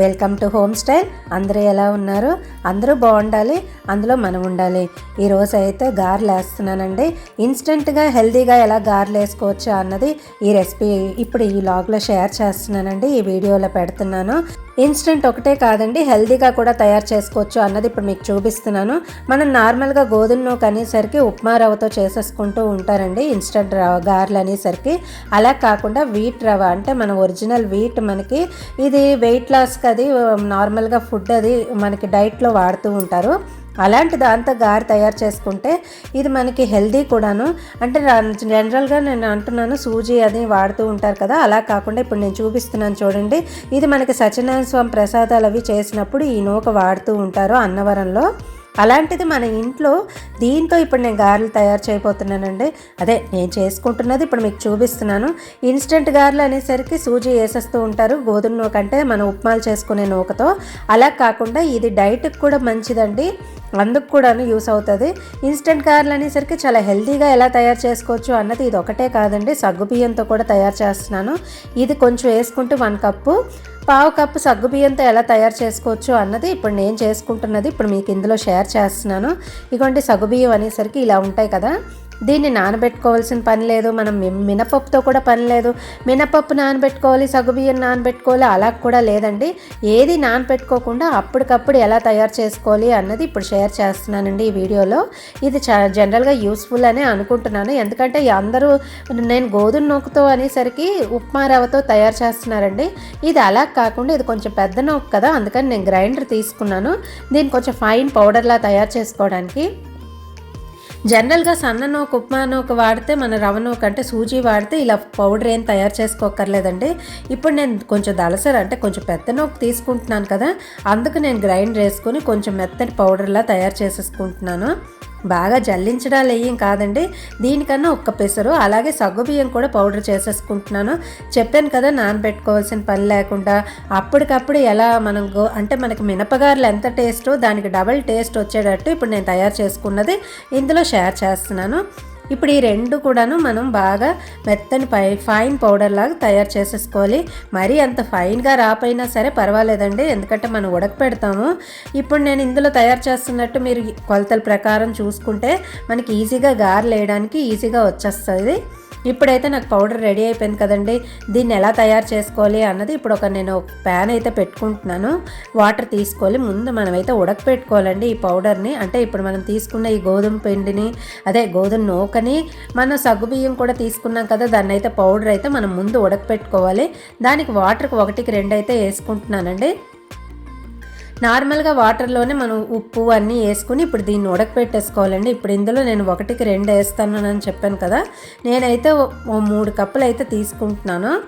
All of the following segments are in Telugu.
Welcome to home style. అందరూ ఎలా ఉన్నారు? అందరూ బాగుండాలి. అందులో మనం ఉండాలి. ఈరోజు అయితే గారెలు వేస్తున్నానండి. ఇన్స్టెంట్గా హెల్తీగా ఎలా గారెలు వేసుకోవచ్చు అన్నది ఈ రెసిపీ ఇప్పుడు ఈ లాగ్లో షేర్ చేస్తున్నానండి. ఈ వీడియోలో పెడుతున్నాను. ఇన్స్టెంట్ ఒకటే కాదండి హెల్తీగా కూడా తయారు చేసుకోవచ్చు అన్నది ఇప్పుడు మీకు చూపిస్తున్నాను. మనం నార్మల్గా గోధుమ నూక అనేసరికి ఉప్మా రవ్వతో చేసేసుకుంటూ ఉంటారండి ఇన్స్టెంట్ రవ్వ గారెలు అనేసరికి. అలా కాకుండా వీట్ రవ్వ అంటే మన ఒరిజినల్ వీట్ మనకి ఇది వెయిట్ లాస్కి అది నార్మల్గా ఫుడ్ అది మనకి డైట్లో వాడుతూ ఉంటారు. అలాంటి దాంతో గారి తయారు చేసుకుంటే ఇది మనకి హెల్దీ కూడాను. అంటే జనరల్గా నేను అంటున్నాను సూజీ అది వాడుతూ ఉంటారు కదా అలా కాకుండా ఇప్పుడు నేను చూపిస్తున్నాను చూడండి. ఇది మనకి సత్యనారాయణ స్వామి ప్రసాదాలు అవి చేసినప్పుడు ఈ నూక వాడుతూ ఉంటారు అన్నవరంలో. అలాంటిది మన ఇంట్లో దీంతో ఇప్పుడు నేను గారెలు తయారు చేయబోతున్నానండి. అదే నేను చేసుకుంటున్నది ఇప్పుడు మీకు చూపిస్తున్నాను. ఇన్స్టెంట్ గారెలు అనేసరికి సూజీ వేసేస్తూ ఉంటారు. గోధుమ నూకంటే మనం ఉప్మాలు చేసుకునే నూకతో. అలా కాకుండా ఇది డైట్కి కూడా మంచిదండి. అందుకు కూడాను యూస్ అవుతుంది. ఇన్స్టెంట్ కార్లు అనేసరికి చాలా హెల్తీగా ఎలా తయారు చేసుకోవచ్చు అన్నది ఇది ఒకటే కాదండి. సగ్గు బియ్యంతో కూడా తయారు చేస్తున్నాను. ఇది కొంచెం వేసుకుంటూ వన్ కప్పు పావు కప్పు సగ్గు బియ్యంతో ఎలా తయారు చేసుకోవచ్చు అన్నది ఇప్పుడు నేను చేసుకుంటున్నది. ఇప్పుడు మీకు ఇందులో షేర్ చేస్తున్నాను. ఇటువంటి సగ్గు బియ్యం అనేసరికి ఇలా ఉంటాయి కదా. దీన్ని నానబెట్టుకోవాల్సిన పని లేదు మనం మినపప్పుతో కూడా పని లేదు. మినపప్పు నానబెట్టుకోవాలి సగుబియ్యం నానబెట్టుకోవాలి అలా కూడా లేదండి. ఏది నానబెట్టుకోకుండా అప్పటికప్పుడు ఎలా తయారు చేసుకోవాలి అన్నది ఇప్పుడు షేర్ చేస్తున్నానండి ఈ వీడియోలో. ఇది చ జనరల్గా యూస్ఫుల్ అనే అనుకుంటున్నాను. ఎందుకంటే అందరూ నేను గోధుమ నూకతో అనేసరికి ఉప్మా రవ్వతో తయారు చేస్తున్నారండి. ఇది అలా కాకుండా ఇది కొంచెం పెద్ద నూక కదా అందుకని నేను గ్రైండర్ తీసుకున్నాను. దీన్ని కొంచెం ఫైన్ పౌడర్లా తయారు చేసుకోవడానికి. జనరల్గా సన్న నూక ఉప్మా నూక వాడితే మన రవ్వ నూక అంటే సూజీ వాడితే ఇలా పౌడర్ ఏం తయారు చేసుకోకర్లేదండి ఇప్పుడు నేను కొంచెం దళసర అంటే కొంచెం పెద్ద నూక తీసుకుంటున్నాను కదా అందుకు నేను గ్రైండ్ వేసుకొని కొంచెం మెత్తటి పౌడర్లా తయారు చేసేసుకుంటున్నాను. బాగా జల్లించడాలు ఏం కాదండి. దీనికన్నా ఒక్క పెసరు అలాగే సగ్గుబియ్యం కూడా పౌడర్ చేసేసుకుంటున్నాను. చెప్పాను కదా నానబెట్టుకోవాల్సిన పని లేకుండా. అప్పటికప్పుడు ఎలా మనం గో అంటే మనకి మినపగారులు ఎంత టేస్టో దానికి డబల్ టేస్ట్ వచ్చేటట్టు ఇప్పుడు నేను తయారు చేసుకున్నది ఇందులో షేర్ చేస్తున్నాను. ఇప్పుడు ఈ రెండు కూడాను మనం బాగా మెత్తని పై ఫైన్ పౌడర్ లాగా తయారు చేసేసుకోవాలి. మరీ అంత ఫైన్గా రాపోయినా సరే పర్వాలేదండి ఎందుకంటే మనం ఉడకపెడతాము. ఇప్పుడు నేను ఇందులో తయారు చేస్తున్నట్టు మీరు కొలతల ప్రకారం చూసుకుంటే మనకి ఈజీగా గారెలు వేయడానికి ఈజీగా వచ్చేస్తుంది. ఇప్పుడైతే నాకు పౌడర్ రెడీ అయిపోయింది కదండి. దీన్ని ఎలా తయారు చేసుకోవాలి అన్నది ఇప్పుడు ఒక నేను ప్యాన్ అయితే పెట్టుకుంటున్నాను. వాటర్ తీసుకోవాలి. ముందు మనమైతే ఉడకపెట్టుకోవాలండి ఈ పౌడర్ని. అంటే ఇప్పుడు మనం తీసుకున్న ఈ గోధుమ పిండిని అదే గోధుమ నూకని మనం సగ్గుబియ్యం కూడా తీసుకున్నాం కదా దాన్ని అయితే పౌడర్ అయితే మనం ముందు ఉడకపెట్టుకోవాలి. దానికి వాటర్కి ఒకటికి రెండు అయితే వేసుకుంటున్నానండి. నార్మల్గా వాటర్లోనే మనం ఉప్పు అన్నీ వేసుకుని ఇప్పుడు దీన్ని ఉడకపెట్టేసుకోవాలండి. ఇప్పుడు ఇందులో నేను ఒకటికి రెండు వేస్తానని చెప్పాను కదా. నేనైతే ఓ మూడు కప్పులు అయితే తీసుకుంటున్నాను.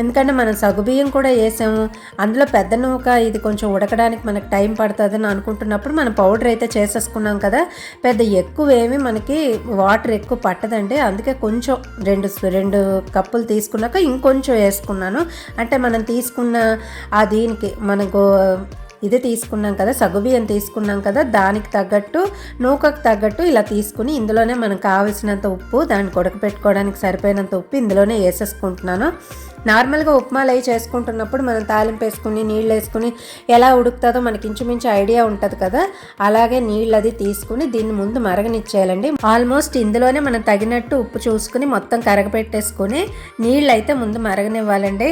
ఎందుకంటే మనం సగుబియ్యం కూడా వేసాము. అందులో పెద్ద నూక ఇది కొంచెం ఉడకడానికి మనకు టైం పడుతుందని అనుకుంటున్నప్పుడు మనం పౌడర్ అయితే చేసేసుకున్నాం కదా. పెద్ద ఎక్కువ ఏమి మనకి వాటర్ ఎక్కువ పట్టదండి. అందుకే కొంచెం రెండు రెండు కప్పులు తీసుకున్నాక ఇంకొంచెం వేసుకున్నాను. అంటే మనం తీసుకున్న ఆ దీనికి మనకు ఇది తీసుకున్నాం కదా సగుబియ్యం తీసుకున్నాం కదా దానికి తగ్గట్టు నూకకు తగ్గట్టు ఇలా తీసుకుని ఇందులోనే మనకు కావలసినంత ఉప్పు దాన్ని ఉడకపెట్టుకోవడానికి సరిపోయినంత ఉప్పు ఇందులోనే వేసేసుకుంటున్నాను. నార్మల్గా ఉప్మాలు అవి చేసుకుంటున్నప్పుడు మనం తాలింపు వేసుకుని నీళ్ళు వేసుకుని ఎలా ఉడుకుతుందో మనకి ఇంచుమించు ఐడియా ఉంటుంది కదా అలాగే నీళ్ళు అది తీసుకుని దీన్ని ముందు మరగనిచ్చేయాలండి. ఆల్మోస్ట్ ఇందులోనే మనం తగినట్టు ఉప్పు చూసుకుని మొత్తం కరగపెట్టేసుకుని నీళ్ళు అయితే ముందు మరగనివ్వాలండి.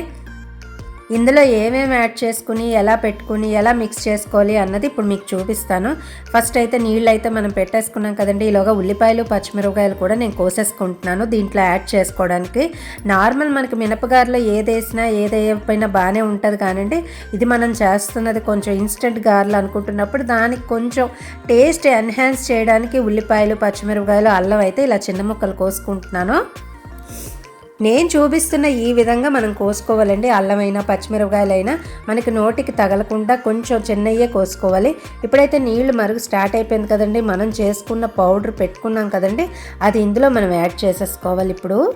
ఇందులో ఏమేమి యాడ్ చేసుకుని ఎలా పెట్టుకుని ఎలా మిక్స్ చేసుకోవాలి అన్నది ఇప్పుడు మీకు చూపిస్తాను. ఫస్ట్ అయితే నీళ్ళు అయితే మనం పెట్టేసుకున్నాం కదండి. ఈలోగా ఉల్లిపాయలు పచ్చిమిరపకాయలు కూడా నేను కోసేసుకుంటున్నాను దీంట్లో యాడ్ చేసుకోవడానికి. నార్మల్ మనకి మినపగారులో ఏది వేసినా ఏది వేయకపోయినా బాగానే ఉంటుంది కానివ్వండి ఇది మనం చేస్తున్నది కొంచెం ఇన్స్టెంట్ గారెలు అనుకుంటున్నప్పుడు దానికి కొంచెం టేస్ట్ ఎన్హాన్స్ చేయడానికి ఉల్లిపాయలు పచ్చిమిరపకాయలు అల్లం అయితే ఇలా చిన్న ముక్కలు కోసుకుంటున్నాను. నేను చూపిస్తున్న ఈ విధంగా మనం కోసుకోవాలండి. అల్లమైనా పచ్చిమిరపకాయలైనా మనకి నోటికి తగలకుండా కొంచెం చిన్నయ్యే కోసుకోవాలి. ఇప్పుడైతే నీళ్ళు మరుగు స్టార్ట్ అయిపోయింది కదండి. మనం చేసుకున్న పౌడర్ పెట్టుకున్నాం కదండి. అది ఇందులో మనం యాడ్ చేసేసుకోవాలి ఇప్పుడు.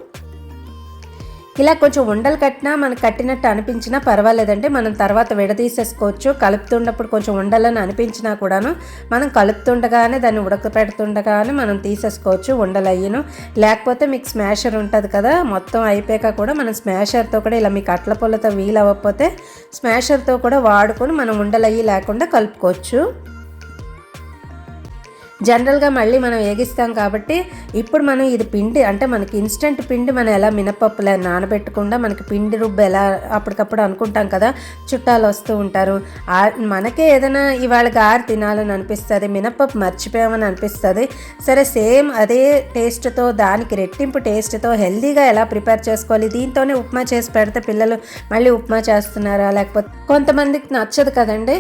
ఇలా కొంచెం ఉండలు కట్టినా మనకు కట్టినట్టు అనిపించినా పర్వాలేదండి. మనం తర్వాత విడదీసేసుకోవచ్చు. కలుపుతున్నప్పుడు కొంచెం ఉండలని అనిపించినా కూడాను మనం కలుపుతుండగానే దాన్ని ఉడకపెడుతుండగానే మనం తీసేసుకోవచ్చు ఉండలు అయ్యను లేకపోతే మీకు స్మాషర్ ఉంటుంది కదా మొత్తం అయిపోయాక కూడా మనం స్మాషర్తో కూడా ఇలా మీకు అట్ల పొలతో వీలు అవ్వకపోతే స్మాషర్తో కూడా వాడుకొని మనం ఉండలు అయ్యి లేకుండా కలుపుకోవచ్చు. జనరల్గా మళ్ళీ మనం వేగిస్తాం కాబట్టి ఇప్పుడు మనం ఇది పిండి అంటే మనకి ఇన్స్టెంట్ పిండి మనం ఎలా మినపప్పులు నానబెట్టకుండా మనకి పిండి రుబ్బు ఎలా అప్పటికప్పుడు అనుకుంటాం కదా చుట్టాలు వస్తూ ఉంటారు. మనకే ఏదైనా ఇవాళ గారు తినాలని అనిపిస్తుంది మినపప్పు మర్చిపోయామని అనిపిస్తుంది సరే సేమ్ అదే టేస్ట్తో దానికి రెట్టింపు టేస్ట్తో హెల్దీగా ఎలా ప్రిపేర్ చేసుకోవాలి దీంతోనే ఉప్మా చేసి పెడితే పిల్లలు మళ్ళీ ఉప్మా చేస్తున్నారా లేకపోతే కొంతమందికి నచ్చదు కదండి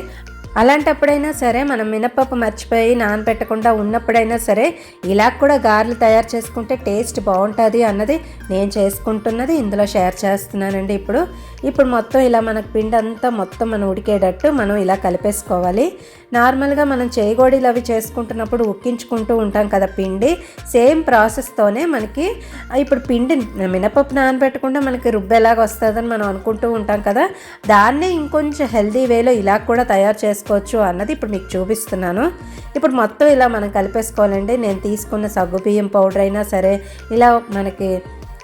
అలాంటప్పుడైనా సరే మనం మినపప్పు మర్చిపోయి నానబెట్టకుండా ఉన్నప్పుడైనా సరే ఇలా కూడా గారెలు తయారు చేసుకుంటే టేస్ట్ బాగుంటుంది అన్నది నేను చేసుకుంటున్నది ఇందులో షేర్ చేస్తున్నానండి ఇప్పుడు. ఇప్పుడు మొత్తం ఇలా మనకు పిండి అంతా మొత్తం మనం ఉడికేటట్టు మనం ఇలా కలిపేసుకోవాలి. నార్మల్గా మనం చేయగోడీలు అవి చేసుకుంటున్నప్పుడు ఉక్కించుకుంటూ ఉంటాం కదా పిండి. సేమ్ ప్రాసెస్తోనే మనకి ఇప్పుడు పిండి మినపప్పు నానబెట్టకుండా మనకి రుబ్బెలాగా వస్తుందని మనం అనుకుంటూ ఉంటాం కదా. దాన్నే ఇంకొంచెం హెల్దీ వేలో ఇలా కూడా తయారు చేసుకుంటాం చేసుకోవచ్చు అన్నది ఇప్పుడు మీకు చూపిస్తున్నాను. ఇప్పుడు మొత్తం ఇలా మనం కలిపేసుకోవాలండి నేను తీసుకున్న సగ్గు బియ్యం పౌడర్ అయినా సరే ఇలా మనకి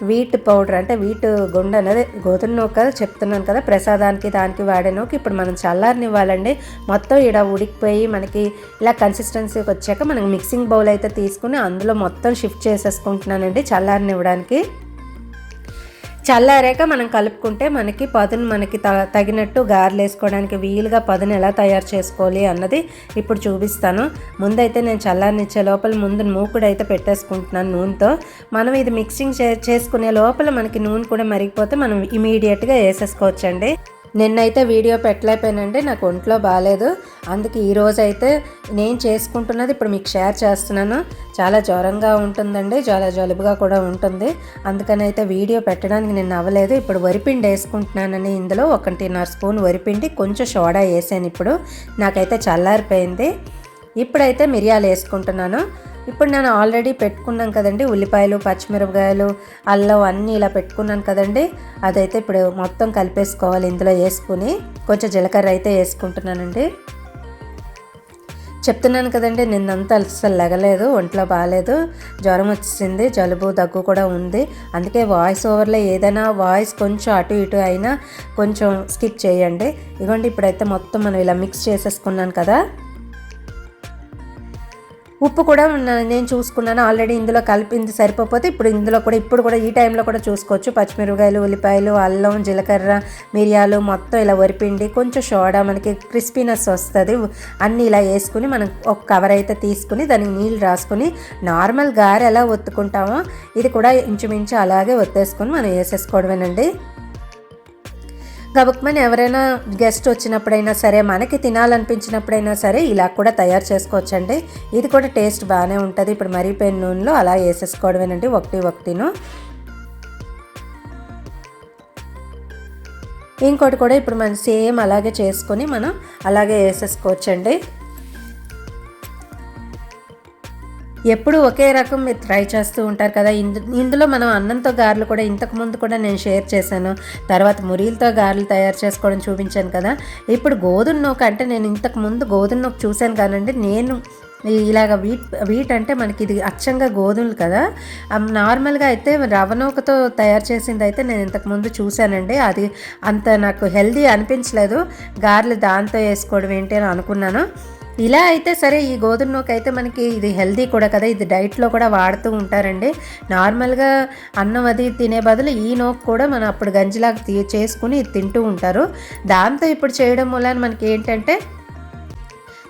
వీట్ పౌడర్ అంటే వీట్ గుండె అనేది గోధుమ నూక చెప్తున్నాను కదా ప్రసాదానికి దానికి వాడే నూక ఇప్పుడు మనం చల్లారనివ్వాలండి. మొత్తం ఇడ ఉడికిపోయి మనకి ఇలా కన్సిస్టెన్సీకి వచ్చాక మనం మిక్సింగ్ బౌల్ అయితే తీసుకుని అందులో మొత్తం షిఫ్ట్ చేసేసుకుంటున్నానండి చల్లారనివ్వడానికి. చల్లారాక మనం కలుపుకుంటే మనకి పదును మనకి తగినట్టు గారెలు వేసుకోవడానికి వీలుగా పదును ఎలా తయారు చేసుకోవాలి అన్నది ఇప్పుడు చూపిస్తాను. ముందైతే నేను చల్లారనిచ్చే లోపల ముందు మూకుడు అయితే పెట్టేసుకుంటున్నాను నూనెతో. మనం ఇది మిక్సింగ్ చేసుకునే లోపల మనకి నూనె కూడా మరిగిపోతే మనం ఇమీడియట్గా వేసేసుకోవచ్చండి. నిన్నైతే వీడియో పెట్టలేకపోయానండి నాకు ఒంట్లో బాగాలేదు అందుకే ఈరోజు అయితే నేను చేసుకుంటున్నది ఇప్పుడు మీకు షేర్ చేస్తున్నాను. చాలా జ్వరంగా ఉంటుందండి చాలా జలుబుగా కూడా ఉంటుంది. అందుకని అయితే వీడియో పెట్టడానికి నేను అవ్వలేదు. ఇప్పుడు వరిపిండి వేసుకుంటున్నానని ఇందులో ఒకటిన్నర స్పూన్ వరిపిండి కొంచెం సోడా వేసాను ఇప్పుడు. నాకైతే చల్లారిపోయింది. ఇప్పుడైతే మిరియాలు వేసుకుంటున్నాను. ఇప్పుడు నేను ఆల్రెడీ పెట్టుకున్నాం కదండి ఉల్లిపాయలు పచ్చిమిరపకాయలు అల్లం అన్నీ ఇలా పెట్టుకున్నాను కదండి. అదైతే ఇప్పుడు మొత్తం కలిపేసుకోవాలి ఇందులో వేసుకుని. కొంచెం జీలకర్ర అయితే వేసుకుంటున్నానండి. చెప్తున్నాను కదండి నిన్నంతా అసలు లెగలేదు ఒంట్లో బాగాలేదు. జ్వరం వచ్చింది జలుబు దగ్గు కూడా ఉంది. అందుకే వాయిస్ ఓవర్లో ఏదైనా వాయిస్ కొంచెం అటు ఇటు అయినా కొంచెం స్కిప్ చేయండి. ఇదిగోండి ఇప్పుడైతే మొత్తం మనం ఇలా మిక్స్ చేసేసుకున్నాను కదా. ఉప్పు కూడా నేను చూసుకున్నాను. ఆల్రెడీ ఇందులో కలిపింది సరిపోతే ఇప్పుడు ఇందులో కూడా ఇప్పుడు కూడా ఈ టైంలో కూడా చూసుకోవచ్చు. పచ్చిమిరపకాయలు ఉల్లిపాయలు అల్లం జీలకర్ర మిరియాలు మొత్తం ఇలా వరిపిండి కొంచెం సోడా మనకి క్రిస్పీనెస్ వస్తుంది. అన్నీ ఇలా వేసుకుని మనం ఒక కవర్ అయితే తీసుకుని దానికి నీళ్ళు రాసుకుని నార్మల్ గారె ఎలా ఒత్తుకుంటామో ఇది కూడా ఇంచుమించు అలాగే ఒత్తేసుకొని మనం వేసేసుకోవడమేనండి. గబుక్మని ఎవరైనా గెస్ట్ వచ్చినప్పుడైనా సరే మనకి తినాలనిపించినప్పుడైనా సరే ఇలా కూడా తయారు చేసుకోవచ్చండి. ఇది కూడా టేస్ట్ బాగానే ఉంటుంది. ఇప్పుడు మరిపోయిన నూనెలో అలా వేసేసుకోవడమేనండి. ఒకటి ఒకటిను. ఇంకోటి కూడా ఇప్పుడు మనం సేమ్ అలాగే చేసుకొని మనం అలాగే వేసేసుకోవచ్చండి. ఎప్పుడు ఒకే రకం మీరు ట్రై చేస్తూ ఉంటారు కదా. ఇందులో మనం అన్నంతో గారెలు కూడా ఇంతకు ముందు కూడా నేను షేర్ చేశాను. తర్వాత మురీలతో గారెలు తయారు చేసుకోవడం చూపించాను కదా. ఇప్పుడు గోధుమ నూక అంటే నేను ఇంతకు ముందు గోధుమ నూక చూశాను కానండి. నేను ఇలాగ వీట్ వీట్ అంటే మనకి ఇది అచ్చంగా గోధుమలు కదా. నార్మల్గా అయితే రవ్వ తయారు చేసింది అయితే నేను ఇంతకుముందు చూశానండి. అది అంత నాకు హెల్దీ అనిపించలేదు. గారెలు దాంతో వేసుకోవడం ఏంటి అని అనుకున్నాను. ఇలా అయితే సరే ఈ గోధుమ నూక అయితే మనకి ఇది హెల్దీ కూడా కదా ఇది డైట్లో కూడా వాడుతూ ఉంటారండి. నార్మల్గా అన్నం అది తినే బదులు ఈ నూక కూడా మనం అప్పుడు గంజిలాగా చేసుకుని తింటూ ఉంటారు. దాంతో ఇప్పుడు చేయడం వల్ల మనకి ఏంటంటే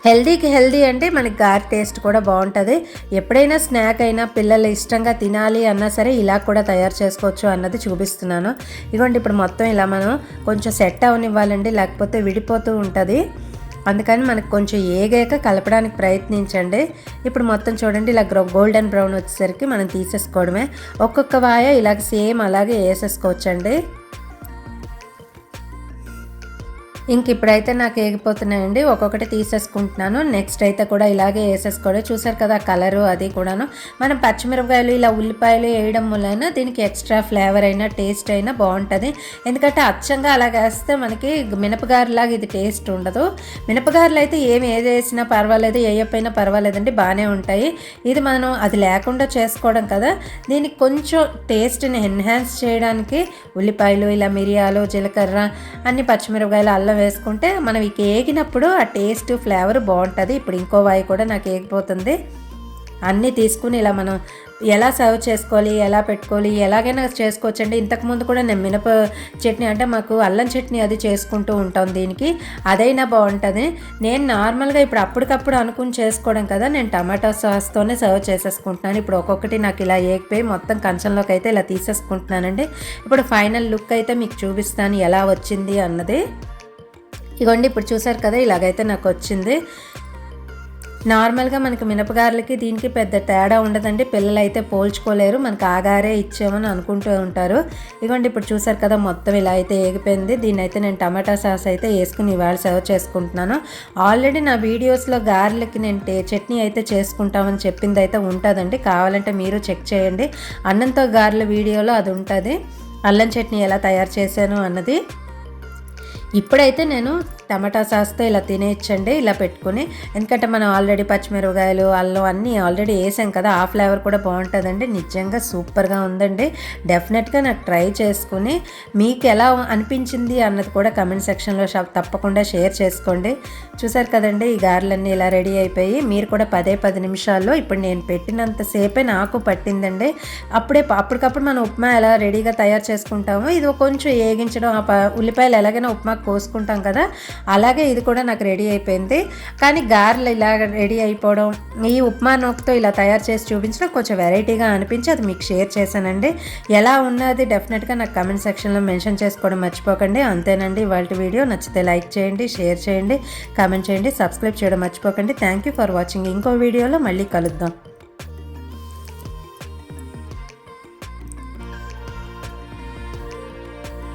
హెల్దీకి హెల్దీ అంటే మనకి గారి టేస్ట్ కూడా బాగుంటుంది. ఎప్పుడైనా స్నాక్ అయినా పిల్లలు ఇష్టంగా తినాలి అన్నా సరే ఇలా కూడా తయారు చేసుకోవచ్చు అన్నది చూపిస్తున్నాను. ఇదిగోండి ఇప్పుడు మొత్తం ఇలా మనం కొంచెం సెట్ అవనివ్వాలండి లేకపోతే విడిపోతూ ఉంటుంది. అందుకని మనకు కొంచెం ఏగాక కలపడానికి ప్రయత్నించండి. ఇప్పుడు మొత్తం చూడండి ఇలా గోల్డెన్ బ్రౌన్ వచ్చేసరికి మనం తీసేసుకోవడమే. ఒక్కొక్క వాయ ఇలాగ సేమ్ అలాగే వేసేసుకోవచ్చండి. ఇంక ఇప్పుడైతే నాకు ఏగిపోతున్నాయండి. ఒక్కొక్కటి తీసేసుకుంటున్నాను. నెక్స్ట్ అయితే కూడా ఇలాగే వేసేసుకోవడం చూసారు కదా కలరు అది కూడాను. మనం పచ్చిమిరపకాయలు ఇలా ఉల్లిపాయలు వేయడం వలన దీనికి ఎక్స్ట్రా ఫ్లేవర్ అయినా టేస్ట్ అయినా బాగుంటుంది. ఎందుకంటే అచ్చంగా అలా వేస్తే మనకి మినపగారులాగా ఇది టేస్ట్ ఉండదు. మినపగారులు అయితే ఏమి ఏది వేసినా పర్వాలేదు వేయకపోయినా పర్వాలేదండి. బాగానే ఉంటాయి. ఇది మనం అది లేకుండా చేసుకోవడం కదా. దీనికి కొంచెం టేస్ట్ని ఎన్హాన్స్ చేయడానికి ఉల్లిపాయలు ఇలా మిరియాలు జీలకర్ర అన్ని పచ్చిమిరపకాయలు అల్లం వేసుకుంటే మనం ఈ ఏగినప్పుడు ఆ టేస్ట్ ఫ్లేవర్ బాగుంటుంది. ఇప్పుడు ఇంకో వాయి కూడా నాకు ఏగిపోతుంది. అన్నీ తీసుకుని ఇలా మనం ఎలా సర్వ్ చేసుకోవాలి ఎలా పెట్టుకోవాలి ఎలాగైనా చేసుకోవచ్చండి. ఇంతకుముందు కూడా నేను మినప చట్నీ అంటే మాకు అల్లం చట్నీ అది చేసుకుంటూ ఉంటాం దీనికి. అదైనా బాగుంటుంది. నేను నార్మల్గా ఇప్పుడు అప్పటికప్పుడు అనుకుని చేసుకోవడం కదా నేను టమాటో సాస్తోనే సర్వ్ చేసేసుకుంటున్నాను. ఇప్పుడు ఒక్కొక్కటి నాకు ఇలా ఏగిపోయి మొత్తం కంచంలోకి అయితే ఇలా తీసేసుకుంటున్నానండి. ఇప్పుడు ఫైనల్ లుక్ అయితే మీకు చూపిస్తాను ఎలా వచ్చింది అన్నది. ఇగోండి ఇప్పుడు చూసారు కదా ఇలాగైతే నాకు వచ్చింది. నార్మల్గా మనకి మినపగారులకి దీనికి పెద్ద తేడా ఉండదండి. పిల్లలు అయితే పోల్చుకోలేరు మనకి ఆగారే ఇచ్చామని అనుకుంటూ ఉంటారు. ఇదిగోండి ఇప్పుడు చూసారు కదా మొత్తం ఇలా అయితే ఏగిపోయింది. దీన్ని అయితే నేను టమాటా సాస్ అయితే వేసుకుని ఇవాళ సర్వ్ చేసుకుంటున్నాను. ఆల్రెడీ నా వీడియోస్లో గారెలకి నేను చట్నీ అయితే చేసుకుంటామని చెప్పింది అయితే ఉంటుందండి. కావాలంటే మీరు చెక్ చేయండి. అన్నంతో గారెల వీడియోలో అది ఉంటుంది. అల్లం చట్నీ ఎలా తయారు చేశాను అన్నది. ఇప్పుడైతే నేను టమాటా సాస్తో ఇలా తినేయచ్చండి ఇలా పెట్టుకుని. ఎందుకంటే మనం ఆల్రెడీ పచ్చిమిరపకాయలు అల్లం అన్నీ ఆల్రెడీ వేసాం కదా ఆ ఫ్లేవర్ కూడా బాగుంటుందండి. నిజంగా సూపర్గా ఉందండి. డెఫినెట్గా నాకు ట్రై చేసుకుని మీకు ఎలా అనిపించింది అన్నది కూడా కమెంట్ సెక్షన్లో తప్పకుండా షేర్ చేసుకోండి. చూసారు కదండి ఈ గారెలన్నీ ఇలా రెడీ అయిపోయి మీరు కూడా పదే పది నిమిషాల్లో ఇప్పుడు నేను పెట్టినంతసేపే నాకు పట్టిందండి. అప్పుడే అప్పటికప్పుడు మనం ఉప్మా ఎలా రెడీగా తయారు చేసుకుంటామో ఇది కొంచెం వేగించడం ఆ ఉల్లిపాయలు ఎలాగైనా ఉప్మా కోసుకుంటాం కదా. అలాగే ఇది కూడా నాకు రెడీ అయిపోయింది. కానీ గారెలు ఇలా రెడీ అయిపోవడం ఈ ఉప్మా నొక్కతో ఇలా తయారు చేసి చూపించడం కొంచెం వెరైటీగా అనిపించి అది మీకు షేర్ చేశానండి. ఎలా ఉన్నది డెఫినెట్గా నాకు కమెంట్ సెక్షన్లో మెన్షన్ చేసుకోవడం మర్చిపోకండి. అంతేనండి వాళ్ళ వీడియో నచ్చితే లైక్ చేయండి షేర్ చేయండి కామెంట్ చేయండి సబ్స్క్రైబ్ చేయడం మర్చిపోకండి. Thank you for watching. ఇంకో వీడియోలో మళ్ళీ కలుద్దాం.